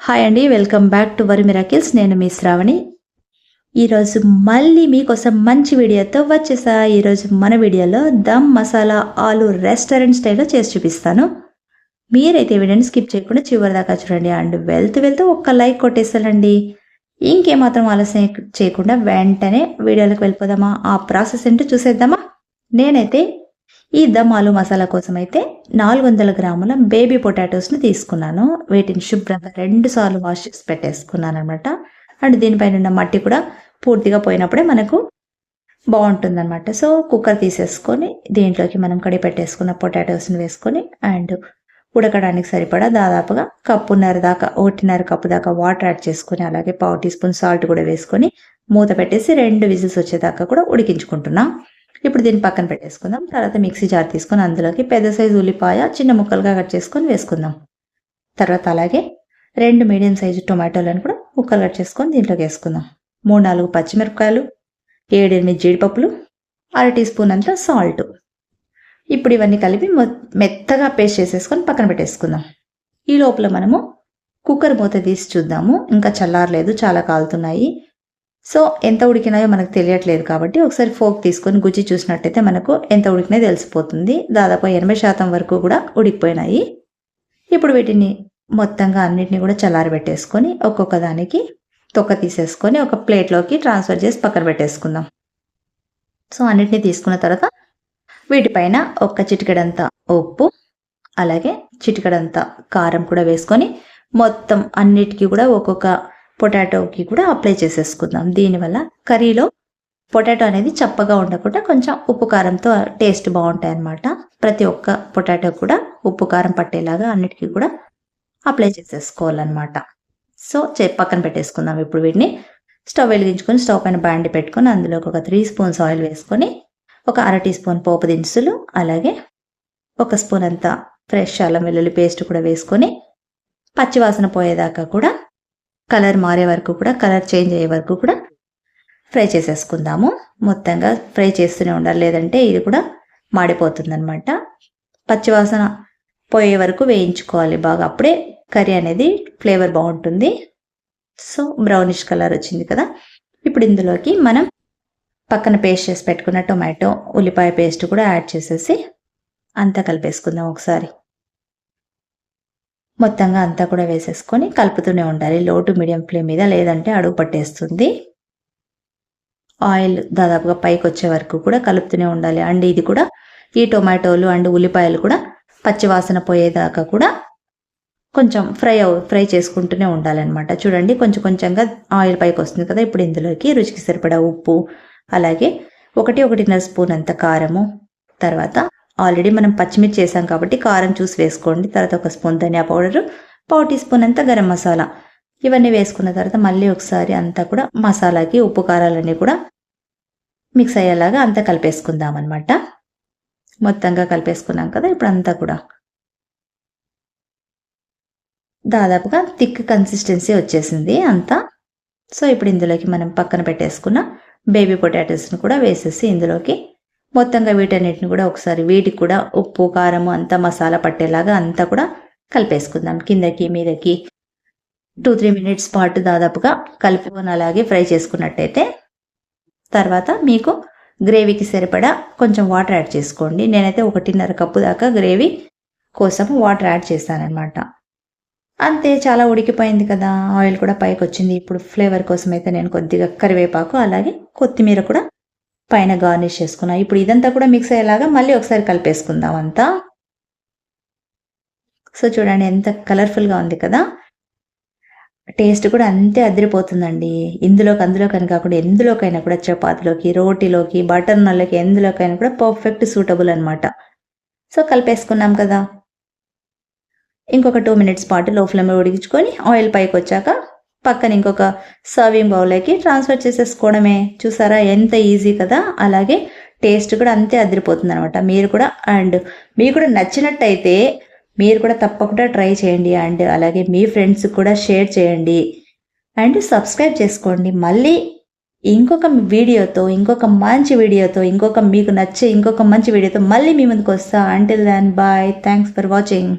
Hi అండి welcome back to వరి miracles నేను మీ శ్రావణి. ఈరోజు మళ్ళీ మీకోసం మంచి వీడియోతో వచ్చేసా. ఈరోజు మన వీడియోలో దమ్ మసాలా ఆలు రెస్టారెంట్ స్టైల్లో చేసి చూపిస్తాను. మీరైతే వీడియోని స్కిప్ చేయకుండా చివరి దాకా చూడండి. అండ్ వెళ్తూ వెళ్తూ ఒక్క లైక్ కొట్టేసానండి ఇంకేమాత్రం ఆలస్యం చేయకుండా వెంటనే వీడియోలోకి వెళ్ళిపోదామా? ఆ ప్రాసెస్ ఏంటో చూసేద్దామా? నేనైతే ఈ దమ్ ఆలు మసాలా కోసం అయితే నాలుగు వందల గ్రాముల బేబీ పొటాటోస్ని తీసుకున్నాను. వీటిని శుభ్రంగా రెండు సార్లు వాష్ చేసి పెట్టేసుకున్నాను అనమాట అండ్ దీనిపైన ఉన్న మట్టి కూడా పూర్తిగా పోయినప్పుడే మనకు బాగుంటుంది అనమాట సో కుక్కర్ తీసేసుకొని దీంట్లోకి మనం కడి పెట్టేసుకున్న పొటాటోస్ని వేసుకొని అండ్ ఉడకడానికి సరిపడా దాదాపుగా కప్పున్నర దాకా ఒకటిన్నర కప్పు దాకా వాటర్ యాడ్ చేసుకొని అలాగే పావు టీ స్పూన్ సాల్ట్ కూడా వేసుకొని మూత పెట్టేసి రెండు విజిల్స్ వచ్చేదాకా కూడా ఉడికించుకుంటున్నాం. ఇప్పుడు దీన్ని పక్కన పెట్టేసుకుందాం. తర్వాత మిక్సీ జార్ తీసుకొని అందులోకి పెద్ద సైజు ఉల్లిపాయ చిన్న ముక్కలుగా కట్ చేసుకొని వేసుకుందాం. తర్వాత అలాగే రెండు మీడియం సైజు టొమాటోలను కూడా ముక్కలు కట్ చేసుకొని దీంట్లోకి వేసుకుందాం. మూడు నాలుగు పచ్చిమిరపకాయలు ఏడెనిమిది జీడిపప్పులు అర టీ స్పూన్ అంతా సాల్ట్. ఇప్పుడు ఇవన్నీ కలిపి మెత్తగా పేస్ట్ చేసేసుకొని పక్కన పెట్టేసుకుందాం. ఈ లోపల మనము కుక్కర్ మూత తీసి చూద్దాము. ఇంకా చల్లారలేదు చాలా కాలుతున్నాయి. సో ఎంత ఉడికినాయో మనకు తెలియట్లేదు కాబట్టి ఒకసారి ఫోక్ తీసుకొని గుజ్జి చూసినట్టయితే మనకు ఎంత ఉడికినాయో తెలిసిపోతుంది. దాదాపు ఎనభై శాతం వరకు కూడా ఉడికిపోయినాయి. ఇప్పుడు వీటిని మొత్తంగా అన్నిటిని కూడా చల్లారి పెట్టేసుకొని ఒక్కొక్క దానికి తొక్క తీసేసుకొని ఒక ప్లేట్లోకి ట్రాన్స్ఫర్ చేసి పక్కన పెట్టేసుకుందాం. సో అన్నిటిని తీసుకున్న తర్వాత వీటిపైన ఒక్క చిటికెడంత ఉప్పు అలాగే చిటికెడంత కారం కూడా వేసుకొని మొత్తం అన్నిటికీ కూడా ఒక్కొక్క పొటాటోకి కూడా అప్లై చేసేసుకుందాం. దీనివల్ల కర్రీలో పొటాటో అనేది చప్పగా ఉండకుండా కొంచెం ఉప్పు కారంతో టేస్ట్ బాగుంటాయి అన్నమాట. ప్రతి ఒక్క పొటాటో కూడా ఉప్పు కారం పట్టేలాగా అన్నిటికీ కూడా అప్లై చేసేసుకోవాలన్నమాట. సో పక్కన పెట్టేసుకుందాం ఇప్పుడు వీటిని. స్టవ్ వెలిగించుకొని స్టవ్ పైన బ్యాండ్ పెట్టుకొని అందులో ఒక త్రీ స్పూన్స్ ఆయిల్ వేసుకొని ఒక అర టీ స్పూన్ పోపు దినుసులు అలాగే ఒక స్పూన్ అంత ఫ్రెష్ అల్లం వెల్లుల్లి పేస్ట్ కూడా వేసుకొని పచ్చివాసన పోయేదాకా కూడా కలర్ మారే వరకు కూడా కలర్ చేంజ్ అయ్యే వరకు కూడా ఫ్రై చేసేసుకుందాము. మొత్తంగా ఫ్రై చేస్తూనే ఉండాలి లేదంటే ఇది కూడా మాడిపోతుంది అనమాట పచ్చివాసన పోయే వరకు వేయించుకోవాలి బాగా. అప్పుడే కర్రీ అనేది ఫ్లేవర్ బాగుంటుంది. సో బ్రౌనిష్ కలర్ వచ్చింది కదా. ఇప్పుడు ఇందులోకి మనం పక్కన పేస్ట్ చేసి పెట్టుకున్న టొమాటో ఉల్లిపాయ పేస్ట్ కూడా యాడ్ చేసేసి అంతా కలిపేసుకుందాం ఒకసారి. మొత్తంగా అంతా కూడా వేసేసుకొని కలుపుతూనే ఉండాలి. లో టు మీడియం ఫ్లేమ్ మీద లేదంటే అడుగు పట్టేస్తుంది. ఆయిల్ దాదాపుగా పైకి వచ్చే వరకు కూడా కలుపుతూనే ఉండాలి. అండ్ ఇది కూడా ఈ టొమాటోలు అండ్ ఉల్లిపాయలు కూడా పచ్చివాసన పోయేదాకా కూడా కొంచెం ఫ్రై ఫ్రై చేసుకుంటూనే ఉండాలన్నమాట. చూడండి కొంచెం కొంచెంగా ఆయిల్ పైకి వస్తుంది కదా ఇప్పుడు ఇందులోకి రుచికి సరిపడా ఉప్పు అలాగే ఒకటి ఒకటిన్నర స్పూన్ అంత కారము తర్వాత ఆల్రెడీ మనం పచ్చిమిర్చి చేసాం కాబట్టి కారం చూసి వేసుకోండి. తర్వాత ఒక స్పూన్ ధనియా పౌడర్ పావు టీ స్పూన్ అంతా గరం మసాలా. ఇవన్నీ వేసుకున్న తర్వాత మళ్ళీ ఒకసారి అంతా కూడా మసాలాకి ఉప్పు కారాలన్నీ కూడా మిక్స్ అయ్యేలాగా అంతా కలిపేసుకుందాం అనమాట మొత్తంగా కలిపేసుకున్నాం కదా ఇప్పుడు అంతా కూడా. దాదాపుగా థిక్ కన్సిస్టెన్సీ వచ్చేసింది అంతా. సో ఇప్పుడు ఇందులోకి మనం పక్కన పెట్టేసుకున్న బేబీ పొటాటోస్ని కూడా వేసేసి ఇందులోకి మొత్తంగా వీటన్నిటిని కూడా ఒకసారి వీటికి కూడా ఉప్పు కారము అంతా మసాలా పట్టేలాగా అంతా కూడా కలిపేసుకుందాం. కిందకి మీదకి టూ త్రీ మినిట్స్ పాటు దాదాపుగా కలుపుకొని అలాగే ఫ్రై చేసుకున్నట్టయితే తర్వాత మీకు గ్రేవీకి సరిపడా కొంచెం వాటర్ యాడ్ చేసుకోండి. నేనైతే ఒకటిన్నర కప్పు దాకా గ్రేవీ కోసం వాటర్ యాడ్ చేశానమాట అంతే చాలా ఉడికిపోయింది కదా. ఆయిల్ కూడా పైకి వచ్చింది ఇప్పుడు ఫ్లేవర్ కోసం అయితే నేను కొద్దిగా కరివేపాకు అలాగే కొత్తిమీర కూడా పైన గార్నిష్ చేసుకున్నాం. ఇప్పుడు ఇదంతా కూడా మిక్స్ అయ్యేలాగా మళ్ళీ ఒకసారి కలిపేసుకుందాం అంతా. సో చూడండి ఎంత కలర్ఫుల్గా ఉంది కదా. టేస్ట్ కూడా అంతే అదిరిపోతుందండి. ఇందులోకి అందులోకని కాకుండా ఎందులోకైనా కూడా చపాతీలోకి రోటీలోకి బటర్ నల్లకి ఎందులోకైనా కూడా పర్ఫెక్ట్ సూటబుల్ అనమాట సో కలిపేసుకున్నాం కదా. ఇంకొక టూ మినిట్స్ పాటు లో ఫ్లేమ్లో ఉడికించుకొని ఆయిల్ పైకి వచ్చాక పక్కన ఇంకొక సర్వింగ్ బౌల్లోకి ట్రాన్స్ఫర్ చేసేసుకోవడమే. చూసారా? ఎంత ఈజీ కదా? అలాగే టేస్ట్ కూడా అంతే అదిరిపోతుంది అనమాట మీరు కూడా అండ్ మీకు కూడా నచ్చినట్టయితే మీరు కూడా తప్పకుండా ట్రై చేయండి అండ్ అలాగే మీ ఫ్రెండ్స్కి కూడా షేర్ చేయండి. అండ్ సబ్స్క్రైబ్ చేసుకోండి. మళ్ళీ ఇంకొక వీడియోతో ఇంకొక మంచి వీడియోతో ఇంకొక మీకు నచ్చే ఇంకొక మంచి వీడియోతో మళ్ళీ మీ ముందుకు వస్తా. Until then bye thanks for watching